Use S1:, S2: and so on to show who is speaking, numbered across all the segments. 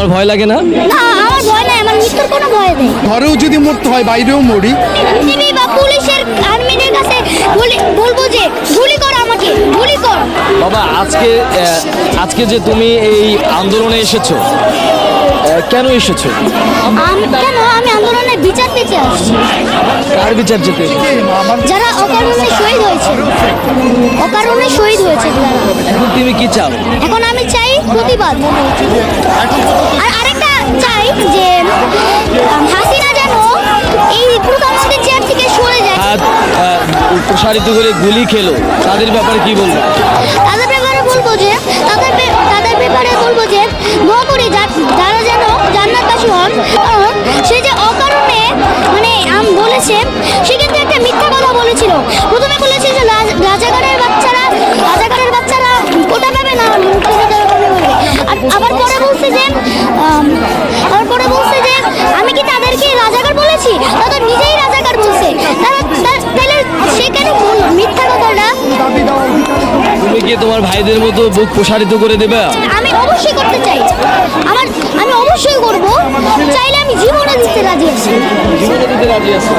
S1: তোমার ভয় লাগে না?
S2: না আমার ভয় নাই আমার মৃত্যুর কোনো ভয় নেই।
S3: ঘরেও যদি মরতে হয় বাইরেও মরি।
S2: টিভি বা পুলিশের আর্মিদের কাছে বলব যে গুলি কর আমাকে গুলি কর।
S1: বাবা আজকে আজকে যে তুমি এই আন্দোলনে এসেছ কেন এসেছ?
S2: আম- কেন? আমি আন্দোলনের বিচার পেতে আসছি।
S1: কার বিচার যেতে?
S2: যারা অকারণে শহীদ হয়েছে অকারণে শহীদ হয়েছে
S1: এখন তুমি কি চাও?
S2: এখন আমি চাই প্রতিবাদ। আর আরেকটা চাই যে হাসিনা যেন এই প্রধানমন্ত্রীর চেয়ার থেকে সরে যায়।
S1: প্রসারিত করে গুলি খেলো। তাদের ব্যাপারে কি বলব?
S2: তাদের ব্যাপারে বলব যে তাদের তাদের ব্যাপারে বলব যে দোয়া করি যারা যেন জান্নাতবাসী হন কারণ সে যে অকারণে মানে আম বলেছে সে কিন্তু একটা মিথ্যা কথা বলেছিল। প্রথমে
S1: তোমার ভাইদের মতো বুক প্রসারিত করে দেবে?
S2: আমি অবশ্যই করতে চাই। আমার আমি অবশ্যই করব। চাইলে আমি জীবনে দিতে রাজি আছি।
S1: জীবনে দিতে রাজি আছো?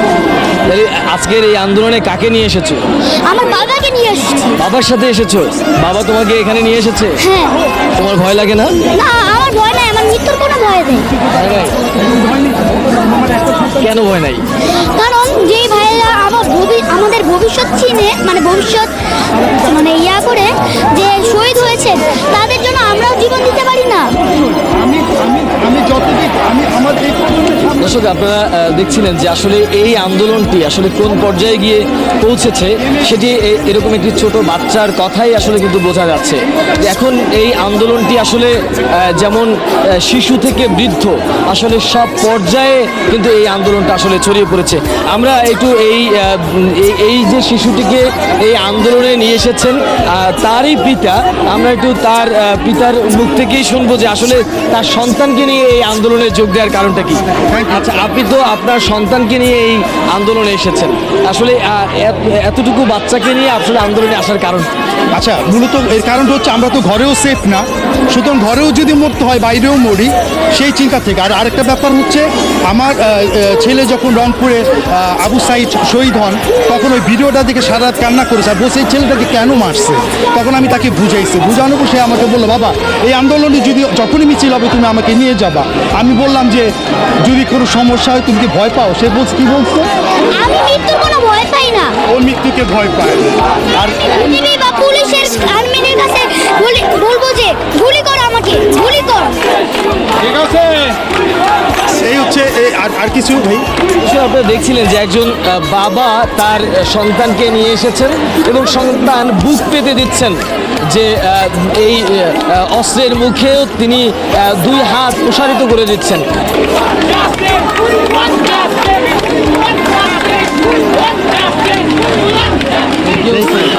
S1: তাহলে আজকের এই আন্দোলনে কাকে নিয়ে এসেছ?
S2: আমার বাবাকে নিয়ে এসেছি।
S1: বাবার সাথে এসেছ? বাবা তোমাকে এখানে নিয়ে এসেছে?
S2: হ্যাঁ।
S1: তোমার ভয় লাগে না?
S2: না আমার ভয় নাই। আমার মৃত্যুর কোনো ভয় নেই।
S1: কেন ভয় নাই?
S2: কারণ যেই ভাইয়েরা আমার আমাদের ভবিষ্যৎ চিনে মানে ভবিষ্যৎ
S1: দর্শক, আপনারা দেখছিলেন যে আসলে এই আন্দোলনটি আসলে কোন পর্যায়ে গিয়ে পৌঁছেছে, সেটি এরকম একটি ছোট বাচ্চার কথাই আসলে কিন্তু বোঝা যাচ্ছে। এখন এই আন্দোলনটি আসলে যেমন শিশু থেকে বৃদ্ধ, আসলে সব পর্যায়ে কিন্তু এই আন্দোলনটা আসলে ছড়িয়ে পড়েছে। আমরা একটু এই এই- যে শিশুটিকে এই আন্দোলনে নিয়ে এসেছেন তারই পিতা, আমরা একটু তার পিতার মুখ থেকেই শুনব যে আসলে তার সন্তানকে নিয়ে এই আন্দোলনে যোগ দেওয়ার কারণটা কি। আচ্ছা আপনি তো আপনার সন্তানকে নিয়ে এই আন্দোলনে এসেছেন। আসলে এত- এতটুকু বাচ্চাকে নিয়ে আসলে আন্দোলনে আসার কারণ
S3: আচ্ছা মূলত এর কারণটা হচ্ছে আমরা তো ঘরেও সেফ না। সুতরাং ঘরেও যদি মরতে হয় বাইরেও মরি সেই চিন্তা থেকে। আর আরেকটা ব্যাপার হচ্ছে আমার ছেলে যখন রংপুরে আবু সাইদ শহীদ হন তখন ওই ভিডিওটা দেখে সারা রাত কান্না করেছে। আর বসে এই ছেলেটাকে কেন মারছে? তখন আমি তাকে বুঝাইছি। বুঝানোর পর সে আমাকে বলল বাবা এই আন্দোলনে যদি যখনই মিছিল হবে তুমি আমাকে নিয়ে যাবা। আমি বললাম যে যদি কোনো সমস্যা হয় তুমি কি ভয় পাও? সে বলছে কি বলছে?
S2: আমি মৃত্যুর কোনো ভয় পাই না।
S3: ও মৃত্যুকে ভয় পায়। আর
S2: পুলিশের আর্মিদের
S3: আর আর কিছু ভাই
S1: আপনারা দেখছিলেন যে একজন বাবা তার সন্তানকে নিয়ে এসেছেন এবং সন্তান বুক পেতে দিচ্ছেন যে এই অস্ত্রের মুখেও তিনি দুই হাত প্রসারিত করে দিচ্ছেন Thank you.